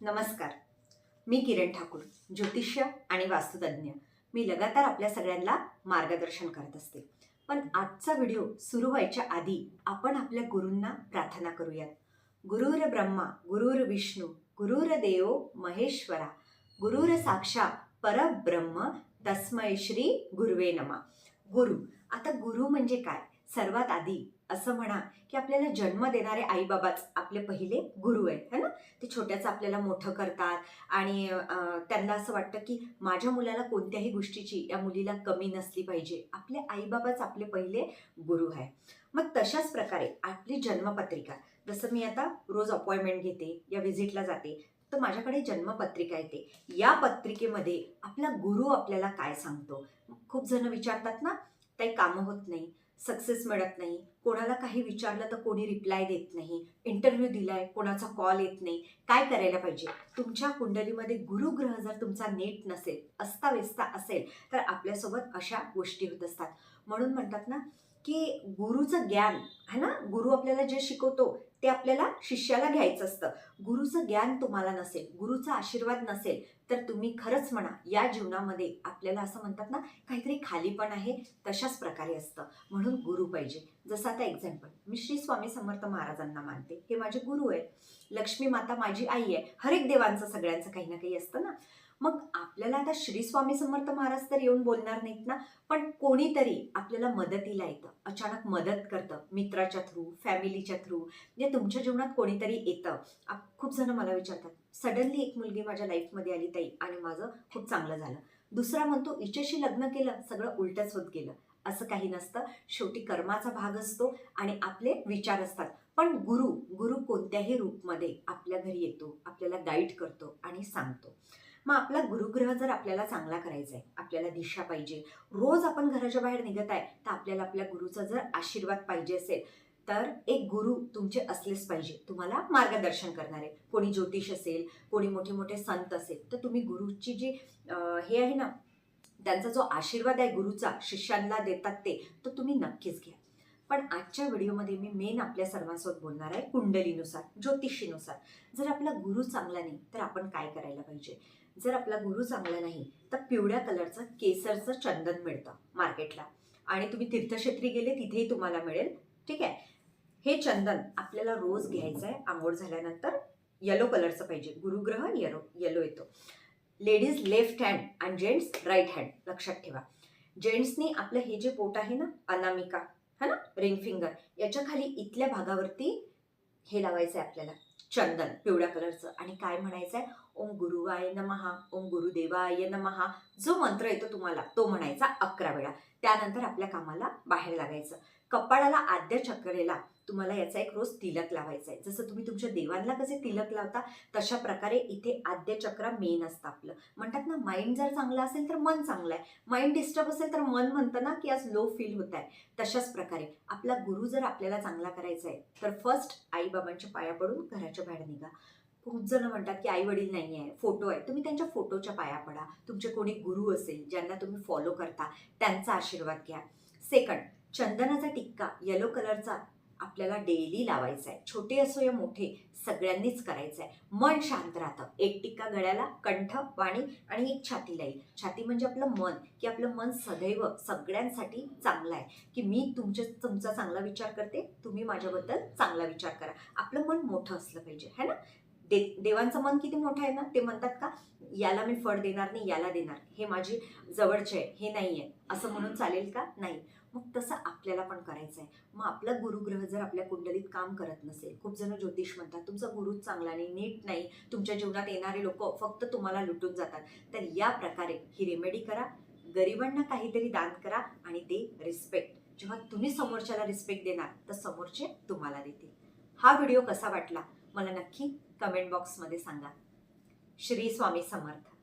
नमस्कार. मी किरण ठाकूर ज्योतिष्य आणि वास्तुतज्ञ मी लगातार आपल्या सगळ्यांना मार्गदर्शन करत असते. पण आजचा व्हिडिओ सुरू व्हायच्या आधी आपण आपल्या गुरूंना प्रार्थना करूयात. गुरुर ब्रह्मा गुरुर विष्णू गुरुर देव महेश्वरा गुरुर साक्षा परब्रह्म तस्मय श्री गुरुवे नमा. गुरु आता गुरु म्हणजे काय? सर्वात आधी असं म्हणा की आपल्याला जन्म देणारे आईबाबाच आपले पहिले गुरु आहेत है ना? ते छोट्याचं आपल्याला मोठं करतात आणि त्यांना असं वाटतं की माझ्या मुलाला कोणत्याही गोष्टीची या मुलीला कमी नसली पाहिजे. आपले आईबाबाच आपले पहिले गुरु आहे मग तशाच प्रकारे आपली जन्मपत्रिका जसं मी आता रोज अपॉइंटमेंट घेते या व्हिजिटला जाते तर माझ्याकडे जन्मपत्रिका येते. या पत्रिकेमध्ये आपला गुरु आपल्याला काय सांगतो? खूप जण विचारतात ना काही कामं होत नाही. सक्सेस मिळत नाही. कोणाला काही विचारलं तर कोणी रिप्लाय देत नाही. इंटरव्ह्यू दिलाय कोणाचा कॉल येत नाही. काय करायला पाहिजे? तुमच्या कुंडलीमध्ये गुरुग्रह जर तुमचा नेट नसेल अस्ताव्यस्ता असेल तर आपल्यासोबत अशा गोष्टी होत असतात. म्हणून म्हणतात ना की गुरुचं ज्ञान है ना? गुरु आपल्याला जे शिकवतो ते आपल्याला शिष्याला घ्यायचं असतं. गुरुचं ज्ञान तुम्हाला नसेल गुरुचा आशीर्वाद नसेल तर तुम्ही खरंच म्हणा या जीवनामध्ये आपल्याला असं म्हणतात ना काहीतरी खाली पण आहे तशाच प्रकारे असतं. म्हणून गुरु पाहिजे. जसं आता एक्झाम्पल मी श्री स्वामी समर्थ महाराजांना मानते. हे माझे गुरु आहेत. लक्ष्मी माता माझी आई आहे. हर एक देवांचं सगळ्यांचं काही ना काही असतं ना. मग आपल्याला आता श्री स्वामी समर्थ महाराज तर येऊन बोलणार नाहीत ना पण कोणीतरी आपल्याला मदतीला येतं. अचानक मदत करतं मित्राच्या थ्रू फॅमिलीच्या थ्रू म्हणजे तुमच्या जीवनात कोणीतरी येतं. खूप जण मला विचारतात सडनली एक मुलगी माझ्या लाईफमध्ये आली ताई आणि माझं खूप चांगलं झालं. दुसरा म्हणतो हिच्याशी लग्न केलं सगळं उलटच होत गेलं. असं काही नसतं. शेवटी कर्माचा भाग असतो आणि आपले विचार असतात. पण गुरु गुरु कोणत्याही रूपमध्ये आपल्या घरी येतो आपल्याला गाईड करतो आणि सांगतो. मग आपला गुरुग्रह जर आपल्याला चांगला करायचा आहे आपल्याला दिशा पाहिजे रोज आपण घराच्या बाहेर निघत आहे तर आपल्याला आपल्या गुरुचा जर आशीर्वाद पाहिजे असेल तर एक गुरु तुमचे असलेच पाहिजे. तुम्हाला मार्गदर्शन करणारे. कोणी ज्योतिष असेल कोणी मोठे मोठे संत असेल तर तुम्ही गुरुची जी हे आहे ना त्यांचा जो आशीर्वाद आहे गुरुचा शिष्यांना देतात ते तो तुम्ही नक्कीच घ्या. पण आजच्या व्हिडिओमध्ये मी मेन आपल्या सर्वांसोबत बोलणार आहे कुंडलीनुसार ज्योतिषीनुसार. जर आपला गुरु चांगला नाही तर आपण काय करायला पाहिजे? जर आपला गुरु चांगला नाही तर पिवळ्या कलरचं केसरचं चंदन मिळतं मार्केटला. आणि तुम्ही तीर्थक्षेत्री गेले तिथेही तुम्हाला मिळेल. ठीक आहे? हे चंदन आपल्याला रोज घ्यायचं आहे आंघोळ झाल्यानंतर येलो कलरचं पाहिजे. गुरुग्रह येलो येलो येतो. लेडीज लेफ्ट हँड आणि जेंट्स राईट हँड लक्षात ठेवा. जेंट्सनी आपलं हे जे पोट आहे ना अनामिका है ना? रिंग फिंगर याच्या खाली इथल्या भागावरती हे लावायचं आहे आपल्याला. चंदन पिवळ्या कलरचं. आणि काय म्हणायचं आहे ओम गुरुवाय नमहा ओम गुरुदेवाय नमहा जो मंत्र येतो तुम्हाला तो म्हणायचा अकरा वेळा. त्यानंतर आपल्या कामाला बाहेर लागायचं. कपाळाला आद्य चक्रेला तुम्हाला याचा एक रोज तिलक लावायचा आहे जसं तुम्ही तुमच्या देवांना कसे तिलक लावता तशा प्रकारे इथे आद्य चक्र मेन असतं आपलं. म्हणतात ना माइंड जर चांगला असेल तर मन चांगलं आहे माइंड डिस्टर्ब असेल तर मन म्हणतं ना की आज लो फील होत आहे तशाच प्रकारे आपला गुरु जर आपल्याला चांगला करायचा आहे तर फर्स्ट आईबाबांच्या पाया पडून घराच्या बाहेर निघा. खूप जण म्हणतात की आई वडील नाही आहे फोटो आहे. तुम्ही त्यांच्या फोटोच्या पाया पडा. तुमचे कोणी गुरु असेल ज्यांना तुम्ही फॉलो करता त्यांचा आशीर्वाद घ्या. सेकंड चंदनाचा टिक्का येलो कलरचा आपल्याला डेली लावायचा आहे. छोटे असो या मोठे सगळ्यांनीच करायचं आहे. मन शांत राहतं. एक टिक्का गळ्याला कंठ वाणी आणि एक छातीला येईल छाती म्हणजे आपलं मन की आपलं मन सदैव सगळ्यांसाठी चांगलं आहे. की मी तुमच्या तुमचा चांगला विचार करते तुम्ही माझ्याबद्दल चांगला विचार करा. आपलं मन मोठं असलं पाहिजे है ना? दे देवांचं मन किती मोठं आहे ना ते म्हणतात का याला मी फळ देणार नाही याला देणार. हे माझी जवळचे आहे हे नाही आहे असं म्हणून चालेल का? नाही. मग तसं आपल्याला पण करायचं आहे. मग आपला गुरुग्रह जर आपल्या कुंडलीत काम करत नसेल खूप जण ज्योतिष म्हणतात तुमचा गुरुच चांगला नाही नीट नाही तुमच्या जीवनात येणारे लोक फक्त तुम्हाला लुटून जातात. तर या प्रकारे ही रेमेडी करा गरिबांना काहीतरी दान करा आणि ते रिस्पेक्ट जेव्हा तुम्ही समोरच्याला रिस्पेक्ट देणार तर समोरचे तुम्हाला देतील. हा व्हिडिओ कसा वाटला? मला नक्की कमेंट बॉक्समध्ये सांगा. श्री स्वामी समर्थ.